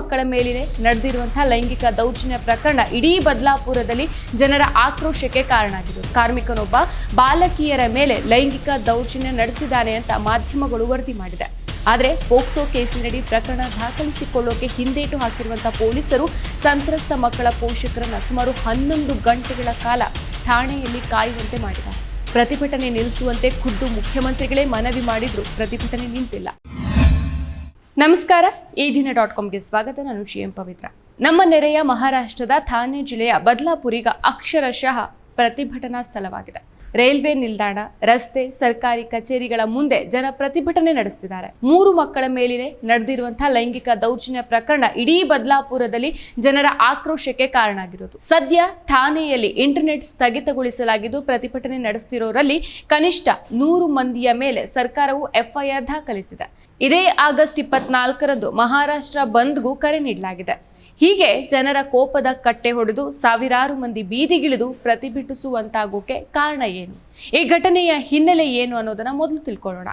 ಮಕ್ಕಳ ಮೇಲಿನ ನಡೆದಿರುವಂತಹ ಲೈಂಗಿಕ ದೌರ್ಜನ್ಯ ಪ್ರಕರಣ ಇಡೀ ಬದಲಾಪುರದಲ್ಲಿ ಜನರ ಆಕ್ರೋಶಕ್ಕೆ ಕಾರಣ ಆಗಿದೆ ಕಾರ್ಮಿಕನೊಬ್ಬ ಬಾಲಕಿಯರ ಮೇಲೆ ಲೈಂಗಿಕ ದೌರ್ಜನ್ಯ ನಡೆಸಿದ್ದಾನೆ ಅಂತ ಮಾಧ್ಯಮಗಳು ವರದಿ ಮಾಡಿದೆ. ಆದರೆ ಪೋಕ್ಸೋ ಕೇಸಿನಡಿ ಪ್ರಕರಣ ದಾಖಲಿಸಿಕೊಳ್ಳೋಕೆ ಹಿಂದೇಟು ಹಾಕಿರುವಂತಹ ಪೊಲೀಸರು ಸಂತ್ರಸ್ತ ಮಕ್ಕಳ ಪೋಷಕರನ್ನ ಸುಮಾರು ಹನ್ನೊಂದು ಗಂಟೆಗಳ ಕಾಲ ಠಾಣೆಯಲ್ಲಿ ಕಾಯುವಂತೆ ಮಾಡಿದ್ದಾರೆ. ಪ್ರತಿಭಟನೆ ನಿಲ್ಲಿಸುವಂತೆ ಖುದ್ದು ಮುಖ್ಯಮಂತ್ರಿಗಳೇ ಮನವಿ ಮಾಡಿದ್ರು. ಪ್ರತಿಭಟನೆ ನಿಂತಿಲ್ಲ. ನಮಸ್ಕಾರ. ಈ ದಿನ ಡಾಟ್ ಕಾಮ್ಗೆ ಸ್ವಾಗತ. ನಾನು ಶಿ ಎಂ ಪವಿತ್ರ. ನಮ್ಮ ನೆರೆಯ ಮಹಾರಾಷ್ಟ್ರದ ಥಾನೆ ಜಿಲ್ಲೆಯ ಬದ್ಲಾಪುರಿಗ ಅಕ್ಷರಶಃ ಪ್ರತಿಭಟನಾ ಸ್ಥಳವಾಗಿದೆ. ರೈಲ್ವೆ ನಿಲ್ದಾಣ, ರಸ್ತೆ, ಸರ್ಕಾರಿ ಕಚೇರಿಗಳ ಮುಂದೆ ಜನ ಪ್ರತಿಭಟನೆ ನಡೆಸುತ್ತಿದ್ದಾರೆ ಮೂರು ಮಕ್ಕಳ ಮೇಲಿನ ನಡೆದಿರುವಂತಹ ಲೈಂಗಿಕ ದೌರ್ಜನ್ಯ ಪ್ರಕರಣ ಇಡೀ ಬದಲಾಪುರದಲ್ಲಿ ಜನರ ಆಕ್ರೋಶಕ್ಕೆ ಕಾರಣ ಆಗಿರೋದು ಸದ್ಯ ಠಾಣೆಯಲ್ಲಿ ಇಂಟರ್ನೆಟ್ ಸ್ಥಗಿತಗೊಳಿಸಲಾಗಿದ್ದು ಪ್ರತಿಭಟನೆ ನಡೆಸುತ್ತಿರೋರಲ್ಲಿ ಕನಿಷ್ಠ ನೂರು ಮಂದಿಯ ಮೇಲೆ ಸರ್ಕಾರವು ಎಫ್ಐಆರ್ ದಾಖಲಿಸಿದೆ. ಇದೇ ಆಗಸ್ಟ್ ಇಪ್ಪತ್ನಾಲ್ಕರಂದು ಮಹಾರಾಷ್ಟ್ರ ಬಂದ್ಗೂ ಕರೆ ನೀಡಲಾಗಿದೆ. ಹೀಗೆ ಜನರ ಕೋಪದ ಕಟ್ಟೆ ಹೊಡೆದು ಸಾವಿರಾರು ಮಂದಿ ಬೀದಿಗಿಳಿದು ಪ್ರತಿಭಟಿಸುವಂತಾಗೋಕೆ ಕಾರಣ ಏನು? ಈ ಘಟನೆಯ ಹಿನ್ನೆಲೆ ಏನು ಅನ್ನೋದನ್ನ ಮೊದಲು ತಿಳ್ಕೊಳ್ಳೋಣ.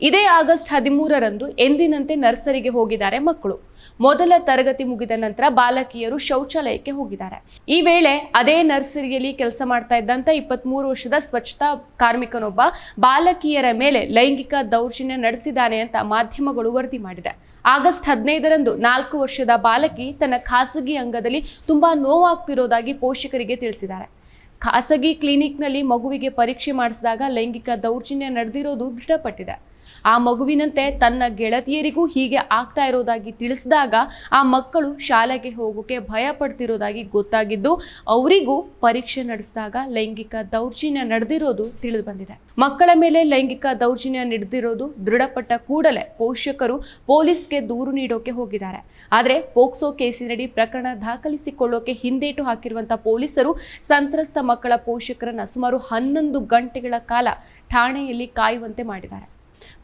ಇದೇ ಆಗಸ್ಟ್ ಹದಿಮೂರರಂದು ಎಂದಿನಂತೆ ನರ್ಸರಿಗೆ ಹೋಗಿದ್ದಾರೆ ಮಕ್ಕಳು. ಮೊದಲ ತರಗತಿ ಮುಗಿದ ನಂತರ ಬಾಲಕಿಯರು ಶೌಚಾಲಯಕ್ಕೆ ಹೋಗಿದ್ದಾರೆ. ಈ ವೇಳೆ ಅದೇ ನರ್ಸರಿಯಲ್ಲಿ ಕೆಲಸ ಮಾಡ್ತಾ ಇದ್ದಂತ ಇಪ್ಪತ್ಮೂರು ವರ್ಷದ ಸ್ವಚ್ಛತಾ ಕಾರ್ಮಿಕನೊಬ್ಬ ಬಾಲಕಿಯರ ಮೇಲೆ ಲೈಂಗಿಕ ದೌರ್ಜನ್ಯ ನಡೆಸಿದ್ದಾನೆ ಅಂತ ಮಾಧ್ಯಮಗಳು ವರದಿ ಮಾಡಿದೆ. ಆಗಸ್ಟ್ ಹದಿನೈದರಂದು ನಾಲ್ಕು ವರ್ಷದ ಬಾಲಕಿ ತನ್ನ ಖಾಸಗಿ ಅಂಗದಲ್ಲಿ ತುಂಬಾ ನೋವಾಗ್ತಿರೋದಾಗಿ ಪೋಷಕರಿಗೆ ತಿಳಿಸಿದ್ದಾರೆ. ಖಾಸಗಿ ಕ್ಲಿನಿಕ್ನಲ್ಲಿ ಮಗುವಿಗೆ ಪರೀಕ್ಷೆ ಮಾಡಿಸಿದಾಗ ಲೈಂಗಿಕ ದೌರ್ಜನ್ಯ ನಡೆದಿರೋದು ದೃಢಪಟ್ಟಿದೆ. ಆ ಮಗುವಿನಂತೆ ತನ್ನ ಗೆಳತಿಯರಿಗೂ ಹೀಗೆ ಆಗ್ತಾ ಇರೋದಾಗಿ ತಿಳಿಸಿದಾಗ ಆ ಮಕ್ಕಳು ಶಾಲೆಗೆ ಹೋಗೋಕೆ ಭಯ ಪಡ್ತಿರೋದಾಗಿ ಗೊತ್ತಾಗಿದ್ದು ಅವರಿಗೂ ಪರೀಕ್ಷೆ ನಡೆಸಿದಾಗ ಲೈಂಗಿಕ ದೌರ್ಜನ್ಯ ನಡೆದಿರೋದು ತಿಳಿದು ಬಂದಿದೆ ಮಕ್ಕಳ ಮೇಲೆ ಲೈಂಗಿಕ ದೌರ್ಜನ್ಯ ನಡೆದಿರೋದು ದೃಢಪಟ್ಟ ಕೂಡಲೇ ಪೋಷಕರು ಪೊಲೀಸ್ಗೆ ದೂರು ನೀಡೋಕೆ ಹೋಗಿದ್ದಾರೆ. ಆದರೆ ಪೋಕ್ಸೋ ಕೇಸಿನಡಿ ಪ್ರಕರಣ ದಾಖಲಿಸಿಕೊಳ್ಳೋಕೆ ಹಿಂದೇಟು ಹಾಕಿರುವಂತ ಪೊಲೀಸರು ಸಂತ್ರಸ್ತ ಮಕ್ಕಳ ಪೋಷಕರನ್ನ ಸುಮಾರು ಹನ್ನೊಂದು ಗಂಟೆಗಳ ಕಾಲ ಠಾಣೆಯಲ್ಲಿ ಕಾಯುವಂತೆ ಮಾಡಿದ್ದಾರೆ.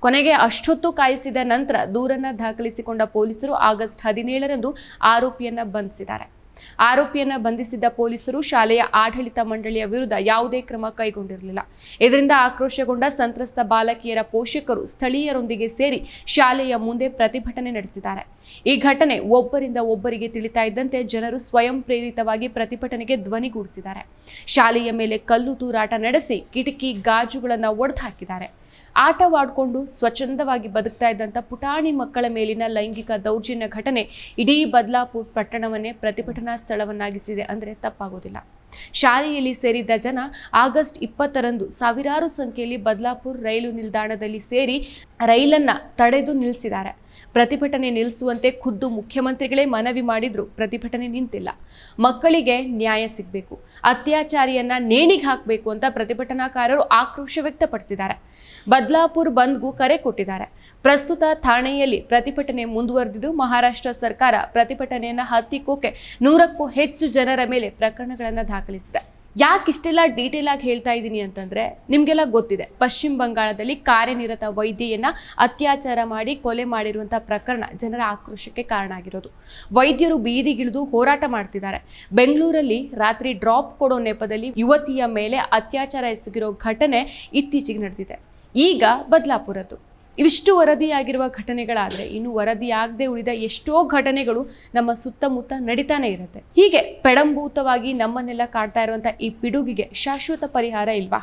ಕೊನೆಗೆ ಅಷ್ಟೊತ್ತು ಕಾಯಿಸಿದ ನಂತರ ದೂರನ್ನ ದಾಖಲಿಸಿಕೊಂಡ ಪೊಲೀಸರು ಆಗಸ್ಟ್ ಹದಿನೇಳರಂದು ಆರೋಪಿಯನ್ನ ಬಂಧಿಸಿದ್ದಾರೆ. ಆರೋಪಿಯನ್ನ ಬಂಧಿಸಿದ್ದ ಪೊಲೀಸರು ಶಾಲೆಯ ಆಡಳಿತ ಮಂಡಳಿಯ ವಿರುದ್ಧ ಯಾವುದೇ ಕ್ರಮ ಕೈಗೊಂಡಿರಲಿಲ್ಲ. ಇದರಿಂದ ಆಕ್ರೋಶಗೊಂಡ ಸಂತ್ರಸ್ತ ಬಾಲಕಿಯರ ಪೋಷಕರು ಸ್ಥಳೀಯರೊಂದಿಗೆ ಸೇರಿ ಶಾಲೆಯ ಮುಂದೆ ಪ್ರತಿಭಟನೆ ನಡೆಸಿದ್ದಾರೆ. ಈ ಘಟನೆ ಒಬ್ಬರಿಂದ ಒಬ್ಬರಿಗೆ ತಿಳಿತಾ ಇದ್ದಂತೆ ಜನರು ಸ್ವಯಂ ಪ್ರೇರಿತವಾಗಿ ಪ್ರತಿಭಟನೆಗೆ ಧ್ವನಿಗೂಡಿಸಿದ್ದಾರೆ ಶಾಲೆಯ ಮೇಲೆ ಕಲ್ಲು ತೂರಾಟ ನಡೆಸಿ ಕಿಟಕಿ ಗಾಜುಗಳನ್ನು ಒಡೆದು ಹಾಕಿದ್ದಾರೆ ಆಟವಾಡಿಕೊಂಡು ಸ್ವಚ್ಛಂದವಾಗಿ ಬದುಕ್ತಾ ಇದ್ದಂಥ ಪುಟಾಣಿ ಮಕ್ಕಳ ಮೇಲಿನ ಲೈಂಗಿಕ ದೌರ್ಜನ್ಯ ಘಟನೆ ಇಡೀ ಬದಲಾಪುರ ಪಟ್ಟಣವನ್ನೇ ಪ್ರತಿಭಟನಾ ಸ್ಥಳವನ್ನಾಗಿಸಿದೆ ಅಂದರೆ ತಪ್ಪಾಗೋದಿಲ್ಲ. ಶಾಲೆಯಲ್ಲಿ ಸೇರಿದ್ದ ಜನ ಆಗಸ್ಟ್ ಇಪ್ಪತ್ತರಂದು ಸಾವಿರಾರು ಸಂಖ್ಯೆಯಲ್ಲಿ ಬದಲಾಪುರ ರೈಲು ನಿಲ್ದಾಣದಲ್ಲಿ ಸೇರಿ ರೈಲನ್ನ ತಡೆದು ನಿಲ್ಲಿಸಿದ್ದಾರೆ ಪ್ರತಿಭಟನೆ ನಿಲ್ಲಿಸುವಂತೆ ಖುದ್ದು ಮುಖ್ಯಮಂತ್ರಿಗಳೇ ಮನವಿ ಮಾಡಿದ್ರು. ಪ್ರತಿಭಟನೆ ನಿಂತಿಲ್ಲ. ಮಕ್ಕಳಿಗೆ ನ್ಯಾಯ ಸಿಗಬೇಕು. ಅತ್ಯಾಚಾರಿಯನ್ನ ನೇಣಿಗೆ ಹಾಕಬೇಕು ಅಂತ ಪ್ರತಿಭಟನಾಕಾರರು ಆಕ್ರೋಶ ವ್ಯಕ್ತಪಡಿಸಿದ್ದಾರೆ. ಬದ್ಲಾಪುರ್ ಬಂದ್ಗೂ ಕರೆ ಕೊಟ್ಟಿದ್ದಾರೆ. ಪ್ರಸ್ತುತ ಠಾಣೆಯಲ್ಲಿ ಪ್ರತಿಭಟನೆ ಮುಂದುವರೆದಿದ್ದು ಮಹಾರಾಷ್ಟ್ರ ಸರ್ಕಾರ ಪ್ರತಿಭಟನೆಯನ್ನು ಹತ್ತಿಕ್ಕೋಕೆ ನೂರಕ್ಕೂ ಹೆಚ್ಚು ಜನರ ಮೇಲೆ ಪ್ರಕರಣಗಳನ್ನು ದಾಖಲಿಸಿದೆ. ಯಾಕೆ ಇಷ್ಟೆಲ್ಲ ಡೀಟೇಲ್ ಆಗಿ ಹೇಳ್ತಾ ಇದ್ದೀನಿ ಅಂತಂದ್ರೆ ನಿಮಗೆಲ್ಲ ಗೊತ್ತಿದೆ. ಪಶ್ಚಿಮ ಬಂಗಾಳದಲ್ಲಿ ಕಾರ್ಯನಿರತ ವೈದ್ಯೆಯನ್ನ ಅತ್ಯಾಚಾರ ಮಾಡಿ ಕೊಲೆ ಮಾಡಿರುವಂಥ ಪ್ರಕರಣ ಜನರ ಆಕ್ರೋಶಕ್ಕೆ ಕಾರಣ ಆಗಿರೋದು. ವೈದ್ಯರು ಬೀದಿಗಿಳಿದು ಹೋರಾಟ ಮಾಡ್ತಿದ್ದಾರೆ. ಬೆಂಗಳೂರಲ್ಲಿ ರಾತ್ರಿ ಡ್ರಾಪ್ ಕೊಡೋ ನೆಪದಲ್ಲಿ ಯುವತಿಯ ಮೇಲೆ ಅತ್ಯಾಚಾರ ಎಸಗಿರೋ ಘಟನೆ ಇತ್ತೀಚೆಗೆ ನಡೆದಿದೆ. ಈಗ ಬದಲಾಪುರದ್ದು. ಇವಿಷ್ಟು ವರದಿಯಾಗಿರುವ ಘಟನೆಗಳಾದರೆ ಇನ್ನು ವರದಿಯಾಗದೆ ಉಳಿದ ಎಷ್ಟೋ ಘಟನೆಗಳು ನಮ್ಮ ಸುತ್ತಮುತ್ತ ನಡೀತಾನೆ ಇರುತ್ತೆ. ಹೀಗೆ ಪೆಡಂಭೂತವಾಗಿ ನಮ್ಮನ್ನೆಲ್ಲ ಕಾಡ್ತಾ ಇರುವಂಥ ಈ ಪಿಡುಗಿಗೆ ಶಾಶ್ವತ ಪರಿಹಾರ ಇಲ್ವಾ?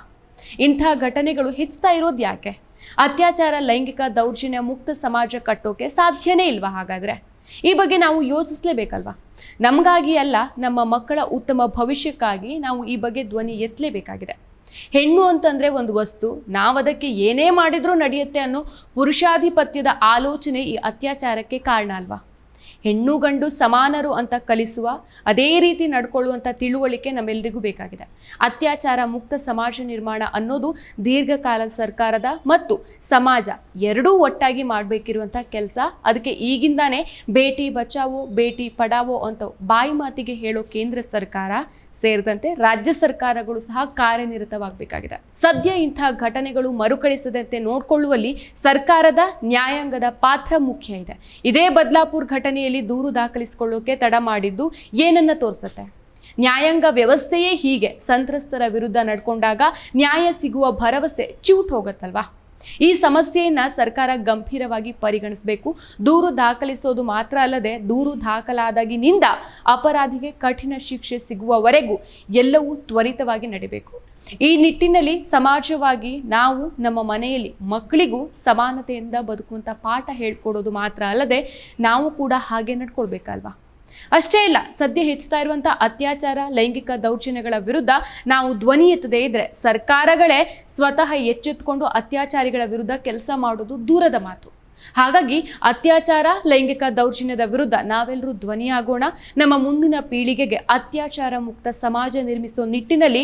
ಇಂಥ ಘಟನೆಗಳು ಹೆಚ್ಚುತ್ತಾ ಇರೋದು ಯಾಕೆ? ಅತ್ಯಾಚಾರ, ಲೈಂಗಿಕ ದೌರ್ಜನ್ಯ, ಮುಕ್ತ ಸಮಾಜ ಕಟ್ಟೋಕೆ ಸಾಧ್ಯನೇ ಇಲ್ವಾ ಹಾಗಾದರೆ? ಈ ಬಗ್ಗೆ ನಾವು ಯೋಚಿಸಲೇಬೇಕಲ್ವಾ? ನಮಗಾಗಿ ಅಲ್ಲ ನಮ್ಮ ಮಕ್ಕಳ ಉತ್ತಮ ಭವಿಷ್ಯಕ್ಕಾಗಿ ನಾವು ಈ ಬಗ್ಗೆ ಧ್ವನಿ ಎತ್ತಲೇಬೇಕಾಗಿದೆ. ಹೆಣ್ಣು ಅಂತಂದ್ರೆ ಒಂದು ವಸ್ತು, ನಾವದಕ್ಕೆ ಏನೇ ಮಾಡಿದ್ರೂ ನಡೆಯುತ್ತೆ ಅನ್ನೋ ಪುರುಷಾಧಿಪತ್ಯದ ಆಲೋಚನೆ ಈ ಅತ್ಯಾಚಾರಕ್ಕೆ ಕಾರಣ ಅಲ್ವಾ? ಹೆಣ್ಣು ಗಂಡು ಸಮಾನರು ಅಂತ ಕಲಿಸುವ, ಅದೇ ರೀತಿ ನಡ್ಕೊಳ್ಳುವಂಥ ತಿಳುವಳಿಕೆ ನಮ್ಮೆಲ್ಲರಿಗೂ ಬೇಕಾಗಿದೆ. ಅತ್ಯಾಚಾರ ಮುಕ್ತ ಸಮಾಜ ನಿರ್ಮಾಣ ಅನ್ನೋದು ದೀರ್ಘಕಾಲ ಸರ್ಕಾರದ ಮತ್ತು ಸಮಾಜ ಎರಡೂ ಒಟ್ಟಾಗಿ ಮಾಡಬೇಕಿರುವಂಥ ಕೆಲಸ. ಅದಕ್ಕೆ ಈಗಿಂದಾನೇ ಬೇಟಿ ಬಚಾವೋ, ಬೇಟಿ ಪಡಾವೋ ಅಂತ ಬಾಯಿ ಮಾತಿಗೆ ಹೇಳೋ ಕೇಂದ್ರ ಸರ್ಕಾರ ಸೇರಿದಂತೆ ರಾಜ್ಯ ಸರ್ಕಾರಗಳು ಸಹ ಕಾರ್ಯನಿರತವಾಗಬೇಕಾಗಿದೆ. ಸದ್ಯ ಇಂಥ ಘಟನೆಗಳು ಮರುಕಳಿಸದಂತೆ ನೋಡಿಕೊಳ್ಳುವಲ್ಲಿ ಸರ್ಕಾರದ ನ್ಯಾಯಾಂಗದ ಪಾತ್ರ ಮುಖ್ಯ ಇದೆ. ಇದೇ ಬದಲಾಪುರ್ ಘಟನೆಯಲ್ಲಿ ದೂರು ದಾಖಲಿಸಿಕೊಳ್ಳೋಕೆ ತಡ ಮಾಡಿದ್ದು ಏನನ್ನ ತೋರಿಸುತ್ತೆ? ನ್ಯಾಯಾಂಗ ವ್ಯವಸ್ಥೆಯೇ ಹೀಗೆ. ಸಂತ್ರಸ್ತರ ವಿರುದ್ಧ ನಡ್ಕೊಂಡಾಗ ನ್ಯಾಯ ಸಿಗುವ ಭರವಸೆ ಚಿವುಟ್ ಹೋಗತ್ತಲ್ವಾ? ಈ ಸಮಸ್ಯೆಯನ್ನ ಸರ್ಕಾರ ಗಂಭೀರವಾಗಿ ಪರಿಗಣಿಸಬೇಕು. ದೂರು ದಾಖಲಿಸೋದು ಮಾತ್ರ ಅಲ್ಲದೆ ದೂರು ದಾಖಲಾದಾಗಿನಿಂದ ಅಪರಾಧಿಗೆ ಕಠಿಣ ಶಿಕ್ಷೆ ಸಿಗುವವರೆಗೂ ಎಲ್ಲವೂ ತ್ವರಿತವಾಗಿ ನಡಿಬೇಕು. ಈ ನಿಟ್ಟಿನಲ್ಲಿ ಸಮಾಜವಾಗಿ ನಾವು ನಮ್ಮ ಮನೆಯಲ್ಲಿ ಮಕ್ಕಳಿಗೂ ಸಮಾನತೆಯಿಂದ ಬದುಕುವಂಥ ಪಾಠ ಹೇಳ್ಕೊಡೋದು ಮಾತ್ರ ಅಲ್ಲದೆ ನಾವು ಕೂಡ ಹಾಗೆ ನಡ್ಕೊಳ್ಬೇಕಲ್ವಾ? ಅಷ್ಟೇ ಇಲ್ಲ, ಸದ್ಯ ಹೆಚ್ಚುತ್ತಾ ಇರುವಂತಹ ಅತ್ಯಾಚಾರ, ಲೈಂಗಿಕ ದೌರ್ಜನ್ಯಗಳ ವಿರುದ್ಧ ನಾವು ಧ್ವನಿ ಎತ್ತದೇ ಇದ್ರೆ ಸರ್ಕಾರಗಳೇ ಸ್ವತಃ ಎಚ್ಚೆತ್ತುಕೊಂಡು ಅತ್ಯಾಚಾರಿಗಳ ವಿರುದ್ಧ ಕೆಲಸ ಮಾಡೋದು ದೂರದ ಮಾತು. ಹಾಗಾಗಿ ಅತ್ಯಾಚಾರ, ಲೈಂಗಿಕ ದೌರ್ಜನ್ಯದ ವಿರುದ್ಧ ನಾವೆಲ್ಲರೂ ಧ್ವನಿಯಾಗೋಣ. ನಮ್ಮ ಮುಂದಿನ ಪೀಳಿಗೆಗೆ ಅತ್ಯಾಚಾರ ಮುಕ್ತ ಸಮಾಜ ನಿರ್ಮಿಸೋ ನಿಟ್ಟಿನಲ್ಲಿ